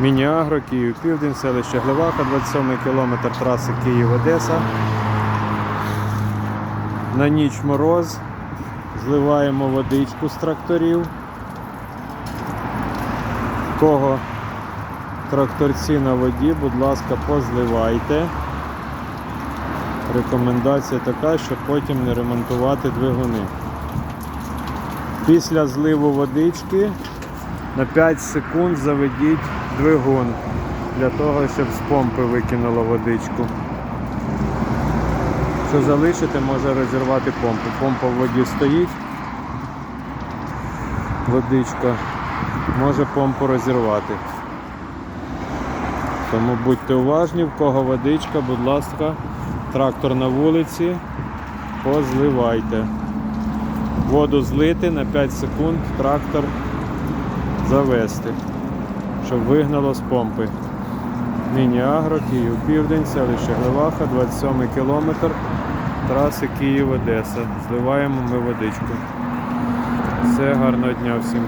Міні-Агро, Київ Південь, селище Глеваха, 27 кілометр траси Київ-Одеса. На ніч мороз. Зливаємо водичку з тракторів. Кого тракторці на воді, будь ласка, позливайте. Рекомендація така, щоб потім не ремонтувати двигуни. Після зливу водички на 5 секунд заведіть двигун для того, щоб з помпи викинуло водичку. Що залишите, може розірвати помпу. Помпа в воді стоїть. Водичка може помпу розірвати. Тому будьте уважні, в кого водичка, будь ласка, трактор на вулиці, позливайте. Воду злити на 5 секунд трактор завести, щоб вигнало з помпи. Міні-Агро, Київ Південь, селище Глеваха, 27 кілометр траси Київ-Одеса. Зливаємо ми водичку. Все, гарного дня всім.